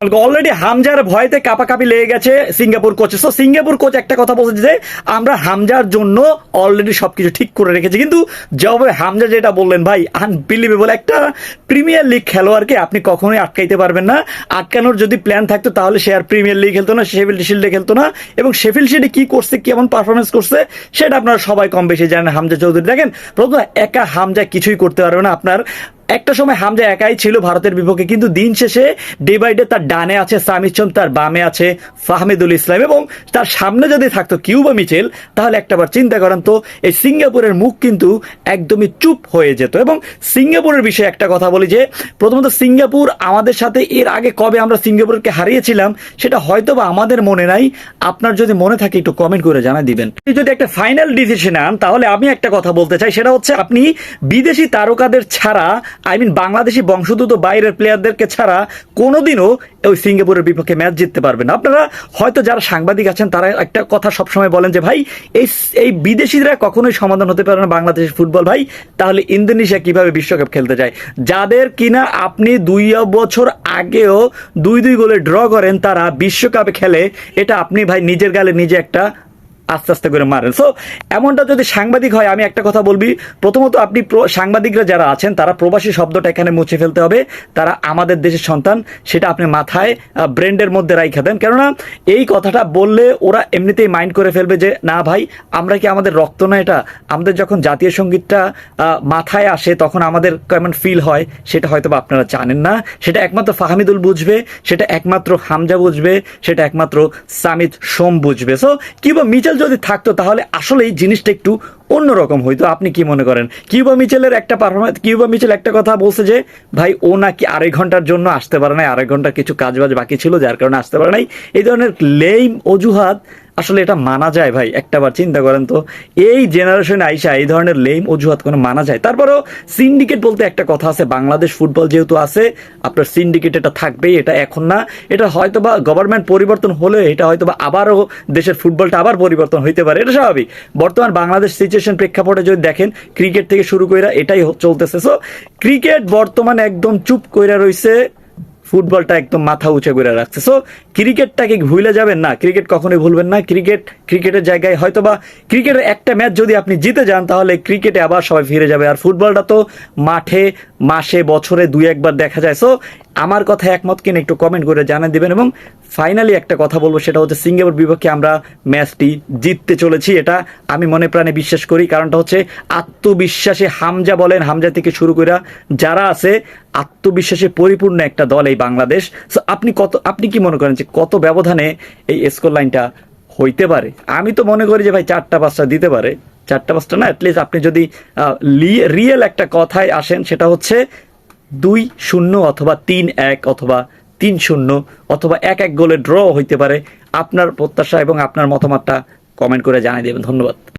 Already হামজার ভয়তে কাপাকাপি লেগে গেছে সিঙ্গাপুর কোচে সো সিঙ্গাপুর কোচ একটা কথা বলছে যে, আমরা হামজার জন্য অলরেডি সবকিছু ঠিক করে রেখেছি। কিন্তু জবাবে হামজা যেটা বললেন, ভাই আনবিলিভেবল একটা প্রিমিয়ার লিগ খেলোয়াড়কে আপনি কখনোই আটকাইতে পারবেন না। আটকানোর যদি প্ল্যান থাকতো, তাহলে সে আর প্রিমিয়ার লিগ খেলতো না শেফিল্ড শিল্ডে খেলতো না। এবং শেফিল্ড শিল্ডে কি করছে, কেমন পারফরমেন্স করছে, সেটা আপনারা সবাই কম বেশি জানেন হামজা চৌধুরী। দেখেন, প্রথম একা হামজা কিছুই করতে পারবে না আপনার একটা সময় হামজা একাই ছিল ভারতের বিপক্ষে, কিন্তু দিন শেষে ডে বাই ডে তার ডানে আছে সামিচম তার বামে আছে ফাহমিদুল ইসলাম এবং তার সামনে যদি থাকতো কিউবা মিচেল, তাহলে একটাবার চিন্তা করেন তো, এই সিঙ্গাপুরের মুখ কিন্তু একদমই চুপ হয়ে যেত। এবং সিঙ্গাপুরের বিষয়ে একটা কথা বলি যে, প্রথমত সিঙ্গাপুর আমাদের সাথে এর আগে কবে আমরা সিঙ্গাপুরকে হারিয়েছিলাম, সেটা হয়তো বা আমাদের মনে নাই। আপনার যদি মনে থাকে একটু কমেন্ট করে জানা দিবেন। যদি একটা ফাইনাল ডিসিশন আন তাহলে আমি একটা কথা বলতে চাই, সেটা হচ্ছে আপনি বিদেশি তারকাদের ছাড়া আই মিন বাংলাদেশি বংশোদ্ভূত বাইরের প্লেয়ারদেরকে ছাড়া কোনোদিনও ওই সিঙ্গাপুরের বিপক্ষে ম্যাচ জিততে পারবে না। আপনারা হয়তো যারা সাংবাদিক আছেন, তারা একটা কথা সবসময় বলেন যে, ভাই, এই এই বিদেশিরা কখনোই সমাধান হতে পারে না বাংলাদেশের ফুটবল। ভাই, তাহলে ইন্দোনেশিয়া কীভাবে বিশ্বকাপ খেলতে যায়? যাদের কিনা আপনি দুই বছর আগেও দুই দুই গোলে ড্র করেন, তারা বিশ্বকাপে খেলে, এটা আপনি ভাই নিজের গালে নিজে একটা আস্তে আস্তে করে মারেন। সো এমনটা যদি সাংবাদিক হয়, আমি একটা কথা বলবি। প্রথমত আপনি সাংবাদিকরা যারা আছেন, তারা প্রবাসী শব্দটা এখানে মুছে ফেলতে হবে। তারা আমাদের দেশের সন্তান, সেটা আপনি মাথায় ব্রেন্ডের মধ্যে রাইখা দেন। কেননা এই কথাটা বললে ওরা এমনিতেই মাইন্ড করে ফেলবে যে, না ভাই, আমরা কি আমাদের রক্ত না এটা? আমাদের যখন জাতীয় সঙ্গীতটা মাথায় আসে, তখন আমাদের কেমন ফিল হয়, সেটা হয়তো বা আপনারা জানেন না। সেটা একমাত্র ফাহমিদুল বুঝবে, সেটা একমাত্র হামজা বুঝবে, সেটা একমাত্র সামিদ সোম বুঝবে। সো কিউবা মিচেল যদি থাকতো, তাহলে আসলেই জিনিসটা একটু অন্যরকম হইতো। আপনি কি মনে করেন? কিউবা মিচেলের একটা পারফরমেন্স কিউবা মিচেল একটা কথা বলছে যে, ভাই, ও নাকি আড়াই ঘণ্টার জন্য আসতে পারে নাই। আড়াই ঘণ্টার কিছু কাজ বাজ বাকি ছিল, যার কারণে আসতে পারে নাই। এই ধরনের লেইম অজুহাত আসলে এটা মানা যায় ভাই, একটাবার চিন্তা করেন তো। এই জেনারেশনে আইসা এই ধরনের লেম অজুহাত কোনো মানা যায়। তারপরেও সিন্ডিকেট বলতে একটা কথা আছে, বাংলাদেশ ফুটবল যেহেতু আছে, আপনার সিন্ডিকেট এটা থাকবেই, এটা এখন না। এটা হয়তো বা গভর্নমেন্ট পরিবর্তন হলে এটা হয়তো বা আবারও দেশের ফুটবলটা আবার পরিবর্তন হইতে পারে, এটা স্বাভাবিক। বর্তমান বাংলাদেশ সিচুয়েশন প্রেক্ষাপটে যদি দেখেন ক্রিকেট থেকে শুরু কইরা এটাই চলতেছে। সো ক্রিকেট বর্তমানে একদম চুপ কইরা রইছে। ফুটবলটা একদম মাথা উঁচা করে রাখছে। সো ক্রিকেটটাকে ভুলে যাবেন না। ক্রিকেট কখনোই ভুলবেন না। ক্রিকেট, ক্রিকেটের জায়গায় হয়তো বা ক্রিকেটের একটা ম্যাচ যদি আপনি জিতে যান, তাহলে ক্রিকেটে আবার সবাই ফিরে যাবে। আর ফুটবলটা তো মাঠে মাসে, বছরে দুই একবার দেখা যায়। সো আমার কথা একমত কিনা একটু কমেন্ট করে জানিয়ে দিবেন এবং ফাইনালি একটা কথা বলব, সেটা হচ্ছে সিঙ্গাপুর বিপক্ষে আমরা ম্যাচটি জিততে চলেছি। এটা আমি মনে প্রাণে বিশ্বাস করি, কারণটা হচ্ছে আত্মবিশ্বাসে হামজা বলেন, হামজা থেকে শুরু করে যারা আছে, আত্মবিশ্বাসে পরিপূর্ণ একটা দল এই বাংলাদেশ। সো আপনি কত, আপনি কি মনে করেন যে কত ব্যবধানে এই স্কোর লাইনটা হইতে পারে? আমি তো মনে করি যে ভাই চারটা, পাঁচটা দিতে পারে। চারটা, পাঁচটা না অ্যাটলিস্ট আপনি যদি রিয়েল একটা কথায় আসেন, সেটা হচ্ছে দুই শূন্য অথবা তিন এক অথবা তিন শূন্য অথবা এক এক গোলে ড্র হইতে পারে। আপনার প্রত্যাশা এবং আপনার মতামতটা কমেন্ট করে জানিয়ে দেবেন। ধন্যবাদ।